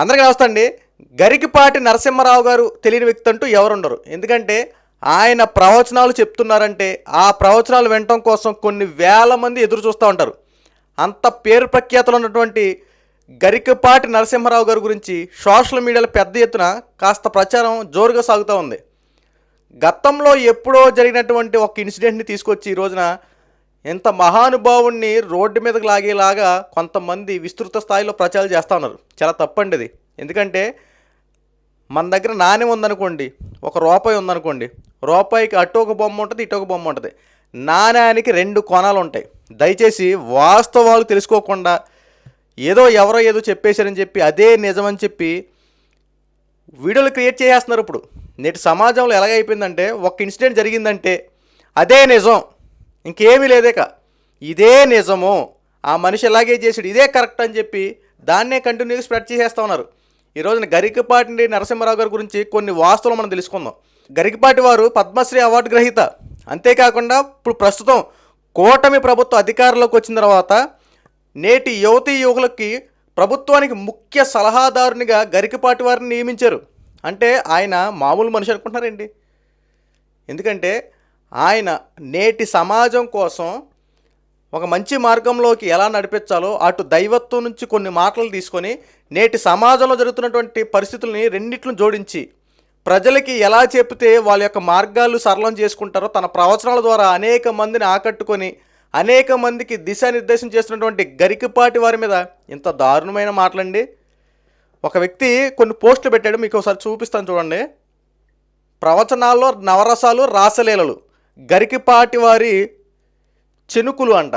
అందరికీ నమస్తే అండి. గరికిపాటి నరసింహారావు గారు తెలియని వ్యక్తి అంటూ ఎవరుండరు. ఎందుకంటే ఆయన ప్రవచనాలు చెప్తున్నారంటే ఆ ప్రవచనాలు వినటం కోసం కొన్ని వేల మంది ఎదురు చూస్తూ ఉంటారు. అంత పేరు ప్రఖ్యాతలు ఉన్నటువంటి గరికపాటి నరసింహారావు గారి గురించి సోషల్ మీడియాలో పెద్ద ఎత్తున కాస్త ప్రచారం జోరుగా సాగుతూ ఉంది. గతంలో ఎప్పుడో జరిగినటువంటి ఒక ఇన్సిడెంట్ని తీసుకొచ్చి ఈ రోజున ఇంత మహానుభావుణ్ణి రోడ్డు మీదకి లాగేలాగా కొంతమంది విస్తృత స్థాయిలో ప్రచారం చేస్తూ ఉన్నారు. చాలా తప్పండి ఇది. ఎందుకంటే మన దగ్గర నాణ్యం ఉందనుకోండి ఒక రూపాయి ఉందనుకోండి రూపాయికి అటు ఒక బొమ్మ ఉంటుంది ఇటు ఒక బొమ్మ ఉంటుంది. నాణ్యానికి రెండు కోణాలు ఉంటాయి. దయచేసి వాస్తవాలు తెలుసుకోకుండా ఏదో ఎవరో ఏదో చెప్పేశారని చెప్పి అదే నిజమని చెప్పి వీడియోలు క్రియేట్ చేసేస్తున్నారు ఇప్పుడు. నేటి సమాజంలో ఎలాగైపోయిందంటే ఒక ఇన్సిడెంట్ జరిగిందంటే అదే నిజం. ఇంకేమీ లేదేక. ఇదే నిజము. ఆ మనిషి ఎలాగే చేసాడు ఇదే కరెక్ట్ అని చెప్పి దాన్నే కంటిన్యూగా స్ప్రెడ్ చేసేస్తా ఉన్నారు. ఈ రోజున గరికపాటి నరసింహారావు గారి గురించి కొన్ని వాస్తవాలు మనం తెలుసుకుందాం. గరికపాటి వారు పద్మశ్రీ అవార్డు గ్రహీత. అంతేకాకుండా ఇప్పుడు ప్రస్తుతం కూటమి ప్రభుత్వ అధికారంలోకి వచ్చిన తర్వాత నేటి యువతీ యువకులకి ప్రభుత్వానికి ముఖ్య సలహాదారునిగా గరికపాటి వారిని నియమించారు. అంటే ఆయన మామూలు మనిషి అనుకుంటున్నారండి ఎందుకంటే ఆయన నేటి సమాజం కోసం ఒక మంచి మార్గంలోకి ఎలా నడిపించాలో అటు దైవత్వం నుంచి కొన్ని మాటలు తీసుకొని నేటి సమాజంలో జరుగుతున్నటువంటి పరిస్థితుల్ని రెండిట్లను జోడించి ప్రజలకి ఎలా చెప్తే వాళ్ళ యొక్క మార్గాలు సరళం చేసుకుంటారో తన ప్రవచనాల ద్వారా అనేక మందిని ఆకట్టుకొని అనేక మందికి దిశానిర్దేశం చేస్తున్నటువంటి గరికపాటి వారి మీద ఇంత దారుణమైన మాటలండి. ఒక వ్యక్తి కొన్ని పోస్టులు పెట్టాడు మీకు ఒకసారి చూపిస్తాను చూడండి. ప్రవచనాల్లో నవరసాలు రాసలీలలు. గరికిపాటి వారి చెనుకులు అంట.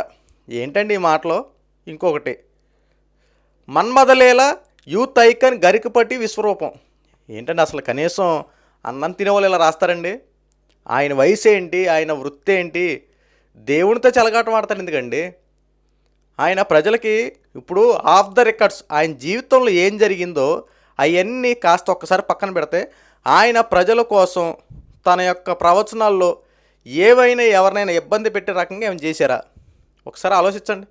ఏంటండి ఈ మాటలో? ఇంకొకటి. మన్మదలేల యూత్ ఐకన్ గరికపట్టి విశ్వరూపం. ఏంటండి అసలు కనీసం అన్నం తినేవాళ్ళు ఇలా రాస్తారండి? ఆయన వయసు ఏంటి ఆయన వృత్తి ఏంటి దేవునితో చెలగాటం ఆడతాడు ఎందుకండి? ఆయన ప్రజలకి ఇప్పుడు ఆఫ్ ద రికార్డ్స్ ఆయన జీవితంలో ఏం జరిగిందో అవన్నీ కాస్త ఒక్కసారి పక్కన పెడితే ఆయన ప్రజల కోసం తన యొక్క ప్రవచనాల్లో ఏవైనా ఎవరినైనా ఇబ్బంది పెట్టే రకంగా ఏమైనా చేశారా? ఒకసారి ఆలోచించండి.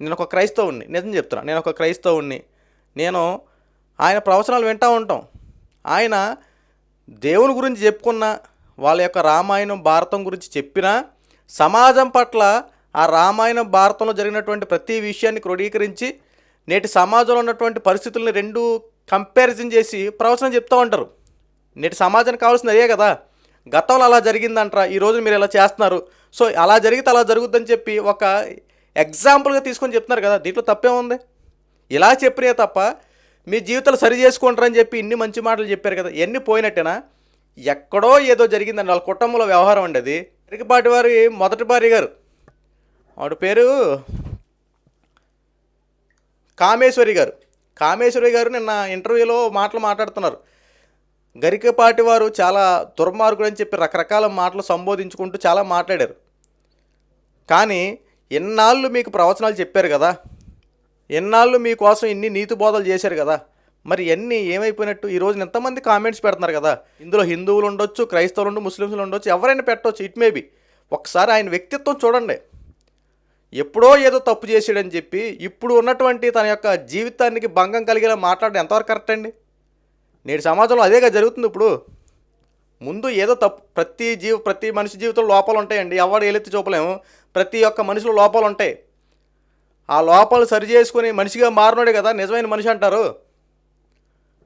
నేను ఒక క్రైస్తవుణ్ణి నిజం చెప్తున్నా నేను ఒక క్రైస్తవుణ్ణి. నేను ఆయన ప్రవచనాలు వింటూ ఉంటాం. ఆయన దేవుని గురించి చెప్పుకున్న వాళ్ళ యొక్క రామాయణం భారతం గురించి చెప్పినా సమాజం పట్ల ఆ రామాయణం భారతంలో జరిగినటువంటి ప్రతి విషయాన్ని క్రోడీకరించి నేటి సమాజంలో ఉన్నటువంటి పరిస్థితుల్ని రెండు కంపారిజన్ చేసి ప్రవచనం చెప్తూ ఉంటారు. నేటి సమాజానికి కావాల్సింది అదే కదా. గతంలో అలా జరిగిందంటారా ఈ రోజు మీరు ఇలా చేస్తున్నారు. సో అలా జరిగితే అలా జరుగుద్దని చెప్పి ఒక ఎగ్జాంపుల్గా తీసుకొని చెప్తున్నారు కదా దీంట్లో తప్పే ఉంది. ఇలా చెప్పినే తప్ప మీ జీవితాలు సరి చేసుకుంటారని చెప్పి ఇన్ని మంచి మాటలు చెప్పారు కదా ఎన్ని పోయినట్టేనా? ఎక్కడో ఏదో జరిగిందండి వాళ్ళ కుటుంబంలో వ్యవహారం అండి అది. తిరిగిపాటి వారి మొదటి భార్య గారు. ఆవిడ పేరు కామేశ్వరి గారు. కామేశ్వరి గారు నిన్న ఇంటర్వ్యూలో మాటలు మాట్లాడుతున్నారు. గరికపాటి వారు చాలా దుర్మార్గుడు అని చెప్పి రకరకాల మాటలు సంబోధించుకుంటూ చాలా మాట్లాడారు. కానీ ఎన్నాళ్ళు మీకు ప్రవచనాలు చెప్పారు కదా? ఎన్నాళ్ళు మీకోసం ఇన్ని నీతి బోధలు చేశారు కదా? మరి ఎన్ని ఏమైపోయినట్టు? ఈ రోజున ఎంతమంది కామెంట్స్ పెడుతున్నారు కదా? ఇందులో హిందువులు ఉండొచ్చు క్రైస్తవులు ఉండు ముస్లింలు ఉండొచ్చు ఎవరైనా పెట్టవచ్చు ఇట్ మేబీ ఒకసారి ఆయన వ్యక్తిత్వం చూడండి. ఎప్పుడో ఏదో తప్పు చేసాడని చెప్పి ఇప్పుడు ఉన్నటువంటి తన యొక్క జీవితానికి భంగం కలిగేలా మాట్లాడడం ఎంతవరకు కరెక్ట్ అండి? నేటి సమాజంలో అదేగా జరుగుతుంది ఇప్పుడు. ముందు ఏదో తప్పు ప్రతి జీవ ప్రతి మనిషి జీవితంలో లోపాలు ఉంటాయండి. ఎవరు ఏలెత్తి చూపలేము. ప్రతి ఒక్క మనిషిలో లోపాలు ఉంటాయి. ఆ లోపాలు సరి చేసుకుని మనిషిగా మారినోడే కదా నిజమైన మనిషి అంటారు.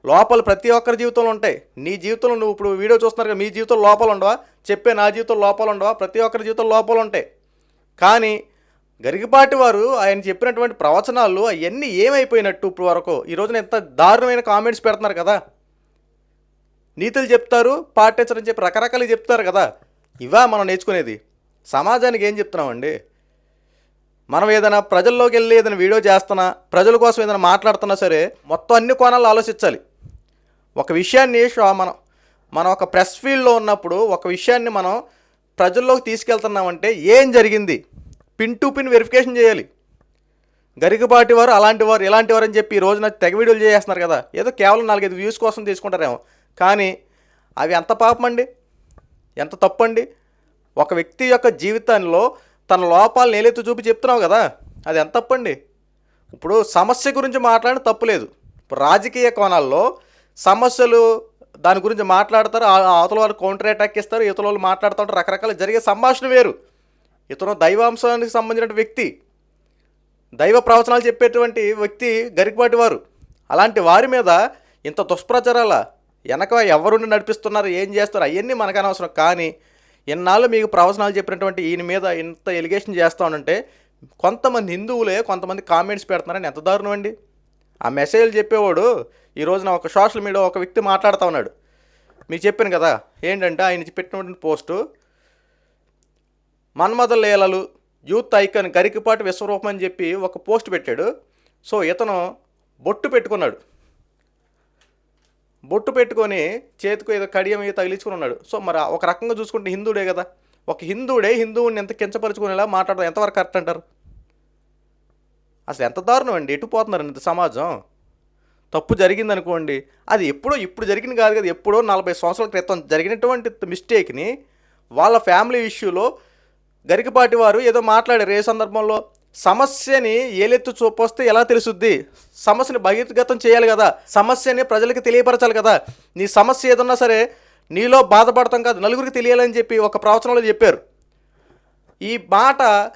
లోపాలు ప్రతి ఒక్కరి జీవితంలో ఉంటాయి. నీ జీవితంలో నువ్వు ఇప్పుడు వీడియో చూస్తున్నారు కదా మీ జీవితంలో లోపాలు ఉండవా? చెప్పే నా జీవితంలో లోపాలు ఉండవా? ప్రతి ఒక్కరి జీవితంలో లోపాలు ఉంటాయి. కానీ గరిగిపాటి వారు ఆయన చెప్పినటువంటి ప్రవచనాలు అవన్నీ ఏమైపోయినట్టు ఇప్పుడు వరకు. ఈ రోజున ఎంత దారుణమైన కామెంట్స్ పెడుతున్నారు కదా. నీతులు చెప్తారు పాటించరని చెప్పి రకరకాలు చెప్తారు కదా. ఇవా మనం నేర్చుకునేది. సమాజానికి ఏం చెప్తున్నామండి? మనం ఏదైనా ప్రజల్లోకి వెళ్ళి ఏదైనా వీడియో చేస్తున్నా ప్రజల కోసం ఏదైనా మాట్లాడుతున్నా సరే మొత్తం అన్ని కోణాలు ఆలోచించాలి. ఒక విషయాన్ని షో మనం మనం ఒక ప్రెస్ ఫీల్డ్లో ఉన్నప్పుడు ఒక విషయాన్ని మనం ప్రజల్లోకి తీసుకెళ్తున్నామంటే ఏం జరిగింది? పిన్ టు పిన్ వెరిఫికేషన్ చేయాలి. గరికపాటి వారు అలాంటి వారు ఇలాంటి వారు అని చెప్పి ఈ రోజున తెగ వీడియోలు చేస్తున్నారు కదా. ఏదో కేవలం నాలుగైదు వ్యూస్ కోసం తీసుకుంటారేమో. కానీ అవి ఎంత పాపం అండి ఎంత తప్పండి? ఒక వ్యక్తి యొక్క జీవితంలో తన లోపాలను నేలెత్తి చూపి చెప్తున్నావు కదా అది ఎంత తప్పండి? ఇప్పుడు సమస్య గురించి మాట్లాడిన తప్పులేదు రాజకీయ కోణాల్లో సమస్యలు దాని గురించి మాట్లాడతారు అవతల వాళ్ళు కౌంటర్ అటాక్ ఇస్తారు ఇతర వాళ్ళు మాట్లాడుతూ ఉంటారు రకరకాల జరిగే సంభాషణ వేరు. ఇతను దైవాంశానికి సంబంధించిన వ్యక్తి దైవ ప్రవచనాలు చెప్పేటువంటి వ్యక్తి గరికపాటి వారు. అలాంటి వారి మీద ఇంత దుష్ప్రచారాల వెనక ఎవరుండి నడిపిస్తున్నారు ఏం చేస్తారు అవన్నీ మనకు అనవసరం. కానీ ఇన్నాళ్ళు మీకు ప్రవచనాలు చెప్పినటువంటి ఈయన మీద ఇంత ఎలిగేషన్ చేస్తా ఉంటే కొంతమంది హిందువులే కొంతమంది కామెంట్స్ పెడుతున్నారని ఎంత దారుణం అండి. ఆ మెసేజ్లు చెప్పేవాడు ఈ రోజున ఒక సోషల్ మీడియా ఒక వ్యక్తి మాట్లాడుతూ ఉన్నాడు. మీకు చెప్పాను కదా ఏంటంటే ఆయన పెట్టినటువంటి పోస్టు మన్మథ లీలలు యూత్ ఐకాన్ గరికపాటి విశ్వరూపం అని చెప్పి ఒక పోస్ట్ పెట్టాడు. సో ఇతను బొట్టు పెట్టుకున్నాడు. బొట్టు పెట్టుకొని చేతికి ఏదో కడియం ఏదో తగిలించుకుని ఉన్నాడు. సో మరి ఒక రకంగా చూసుకుంటే హిందువుడే కదా. ఒక హిందువుడే హిందువుని ఎంత కించపరుచుకునేలా మాట్లాడడం ఎంతవరకు కరెక్ట్ అంటారు? అసలు ఎంత దారుణం అండి. ఎటు పోతున్నారండి ఇంత సమాజం? తప్పు జరిగిందనుకోండి. అది ఎప్పుడో ఇప్పుడు జరిగింది కాదు కదా. ఎప్పుడో నలభై సంవత్సరాల క్రితం జరిగినటువంటి మిస్టేక్ని వాళ్ళ ఫ్యామిలీ ఇష్యూలో గరికపాటి వారు ఏదో మాట్లాడారు. ఏ సందర్భంలో? సమస్యని ఏలెత్తు చూపొస్తే ఎలా తెలుసుద్ది? సమస్యని బహిర్గతం చేయాలి కదా. సమస్యని ప్రజలకి తెలియపరచాలి కదా. నీ సమస్య ఏదన్నా సరే నీలో బాధపడతాం కాదు నలుగురికి తెలియాలని చెప్పి ఒక ప్రవచనంలో చెప్పారు. ఈ మాట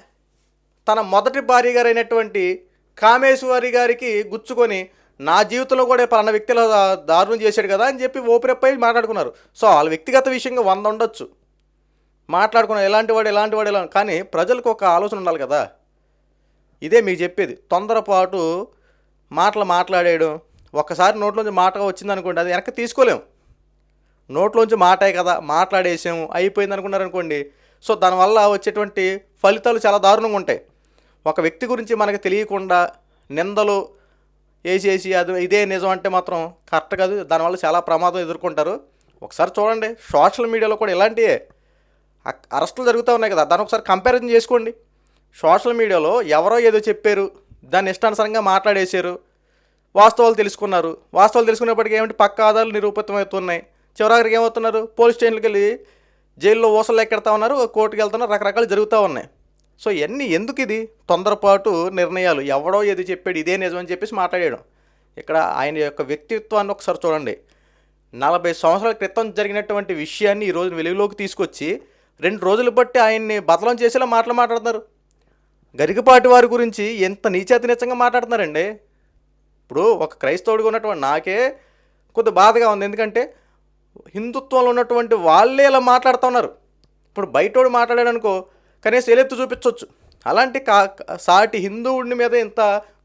తన మొదటి భార్య గారైనటువంటి కామేశ్వరి గారికి గుచ్చుకొని నా జీవితంలో కూడా పలానా వ్యక్తిలో దారుణం చేశాడు కదా అని చెప్పి ఓపెన్ అయి మాట్లాడుకున్నారు. సో వాళ్ళ వ్యక్తిగత విషయంగా వంద ఉండొచ్చు. మాట్లాడుకున్నారు ఎలాంటి వాడు ఎలాంటి వాడు ఎలా కానీ ప్రజలకు ఒక ఆలోచన ఉండాలి కదా. ఇదే మీకు చెప్పేది. తొందరపాటు మాటలు మాట్లాడేయడం ఒక్కసారి నోట్లోంచి మాట వచ్చింది అనుకోండి అది వెనక్కి తీసుకోలేము. నోట్లోంచి మాటే కదా మాట్లాడేసాము అయిపోయింది అనుకున్నారనుకోండి సో దానివల్ల వచ్చేటువంటి ఫలితాలు చాలా దారుణంగా ఉంటాయి. ఒక వ్యక్తి గురించి మనకు తెలియకుండా నిందలు వేసేసి అది ఇదే నిజం అంటే మాత్రం కరెక్ట్ కాదు. దానివల్ల చాలా ప్రమాదం ఎదుర్కొంటారు. ఒకసారి చూడండి సోషల్ మీడియాలో కూడా ఇలాంటివే అరెస్టులు జరుగుతూ ఉన్నాయి కదా దాన్ని ఒకసారి కంపారిజన్ చేసుకోండి. సోషల్ మీడియాలో ఎవరో ఏదో చెప్పారు దాన్ని ఇష్టానుసారంగా మాట్లాడేశారు. వాస్తవాలు తెలుసుకున్నారు. వాస్తవాలు తెలుసుకునేప్పటికీ ఏమిటి? పక్క ఆధారాలు నిరూపితమవుతున్నాయి. చివరాఖరికి ఏమవుతున్నారు? పోలీస్ స్టేషన్కి వెళ్ళి జైల్లో ఊసలు ఎక్కడతా ఉన్నారు కోర్టుకి వెళ్తున్నారు రకరకాలు జరుగుతూ ఉన్నాయి. సో ఇవన్నీ ఎందుకు ఇది? తొందరపాటు నిర్ణయాలు. ఎవడో ఏది చెప్పాడు ఇదే నిజమని చెప్పేసి మాట్లాడాడు. ఇక్కడ ఆయన యొక్క వ్యక్తిత్వాన్ని ఒకసారి చూడండి. నలభై సంవత్సరాల క్రితం జరిగినటువంటి విషయాన్ని ఈ వెలుగులోకి తీసుకొచ్చి రెండు రోజులు బట్టి ఆయన్ని బదలం చేసేలా మాటలు మాట్లాడుతున్నారు. గరికపాటి వారి గురించి ఎంత నీచేతి నీచంగా మాట్లాడుతున్నారండి? ఇప్పుడు ఒక క్రైస్తవుడిగా ఉన్నటువంటి నాకే కొద్ది బాధగా ఉంది. ఎందుకంటే హిందుత్వంలో ఉన్నటువంటి వాళ్ళే ఇలా మాట్లాడుతూ ఉన్నారు. ఇప్పుడు బయటోడు మాట్లాడాడనుకో కనీసం ఎలెత్తు చూపించవచ్చు అలాంటి కా సాటి హిందువుడిని మీద ఇంత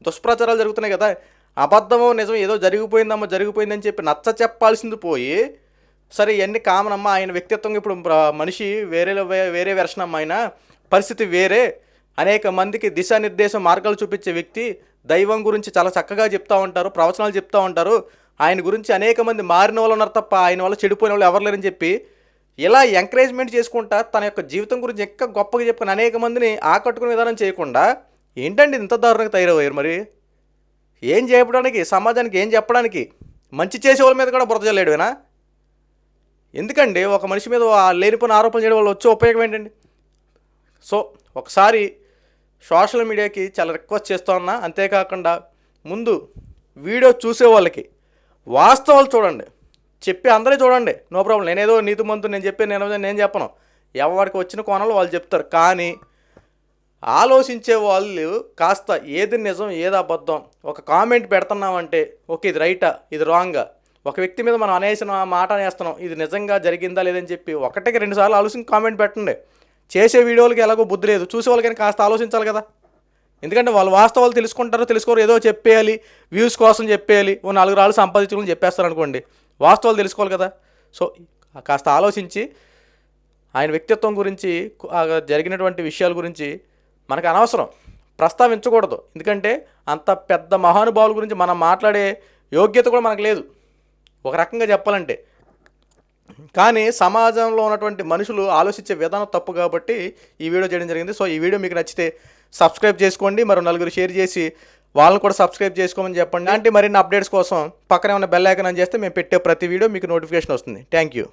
దుష్ప్రచారాలు జరుగుతున్నాయి కదా. అబద్ధమో నిజం ఏదో జరిగిపోయిందమ్మా జరిగిపోయిందని చెప్పి నచ్చ చెప్పాల్సింది పోయి సరే ఇవన్నీ కామన్ అమ్మా ఆయన వ్యక్తిత్వం ఇప్పుడు మనిషి వేరే వేరే వెర్షన్ అమ్మ ఆయన పరిస్థితి వేరే. అనేక మందికి దిశానిర్దేశం మార్గాలు చూపించే వ్యక్తి దైవం గురించి చాలా చక్కగా చెప్తూ ఉంటారు ప్రవచనాలు చెప్తూ ఉంటారు. ఆయన గురించి అనేక మంది మారిన వాళ్ళు ఉన్నారు తప్ప ఆయన వల్ల చెడిపోయిన వాళ్ళు ఎవరు లేరని చెప్పి ఇలా ఎంకరేజ్మెంట్ చేసుకుంటా తన యొక్క జీవితం గురించి ఇంకా గొప్పగా చెప్పుకుని అనేక మందిని ఆకట్టుకునే విధానం చేయకుండా ఏంటండి ఇంత దారుణంగా తయారయ్యారు మరి? ఏం చేయడానికి సమాజానికి ఏం చెప్పడానికి? మంచి చేసే వాళ్ళ మీద కూడా బురద చల్లేడువేనా ఎందుకండి ఒక మనిషి మీద లేనిపోయిన ఆరోపణలు చేయడం వల్ల వచ్చే ఉపయోగం ఏంటండి? సో ఒకసారి సోషల్ మీడియాకి చాలా రిక్వెస్ట్ చేస్తూ ఉన్నా. అంతేకాకుండా ముందు వీడియో చూసే వాళ్ళకి వాస్తవాలు చూడండి. చెప్పి అందరూ చూడండి. No problem. నేనేదో నీతి మంతు నేను చెప్పే నేను నేను చెప్పను. ఎవరికి వచ్చిన కోణంలో వాళ్ళు చెప్తారు. కానీ ఆలోచించే వాళ్ళు కాస్త ఏది నిజం ఏది అబద్ధం ఒక కామెంట్ పెడుతున్నామంటే ఓకే ఇది రైటా ఇది రాంగా ఒక వ్యక్తి మీద మనం అనేసిన మాట అనేస్తున్నాం. ఇది నిజంగా జరిగిందా లేదని చెప్పి ఒకటికి రెండుసార్లు ఆలోచించి కామెంట్ పెట్టండి. చేసే వీడియోలకి ఎలాగో బుద్ధి లేదు. చూసే వాళ్ళకైనా కాస్త ఆలోచించాలి కదా. ఎందుకంటే వాళ్ళు వాస్తవాలు తెలుసుకుంటారో తెలుసుకోరు ఏదో చెప్పేయాలి. వ్యూస్ కోసం చెప్పేయాలి. ఓ నాలుగు రాళ్ళు సంపాదించుకుని చెప్పేస్తారు అనుకోండి. వాస్తవాలు తెలుసుకోవాలి కదా. సో కాస్త ఆలోచించి ఆయన వ్యక్తిత్వం గురించి జరిగినటువంటి విషయాల గురించి మనకు అనవసరం. ప్రస్తావించకూడదు. ఎందుకంటే అంత పెద్ద మహానుభావుల గురించి మనం మాట్లాడే యోగ్యత కూడా మనకు లేదు. ఒక రకంగా చెప్పాలంటే కానీ సమాజంలో ఉన్నటువంటి మనుషులు ఆలోచించే విధానం తప్పు కాబట్టి ఈ వీడియో చేయడం జరిగింది. సో ఈ వీడియో మీకు నచ్చితే సబ్స్క్రైబ్ చేసుకోండి మరి నలుగురు షేర్ చేసి వాళ్ళని కూడా సబ్స్క్రైబ్ చేసుకోమని చెప్పండి. అంటే మరిన్ని అప్డేట్స్ కోసం పక్కనే ఉన్న బెల్ ఐకన్ అని చేస్తే మేము పెట్టే ప్రతి వీడియో మీకు నోటిఫికేషన్ వస్తుంది. Thank you.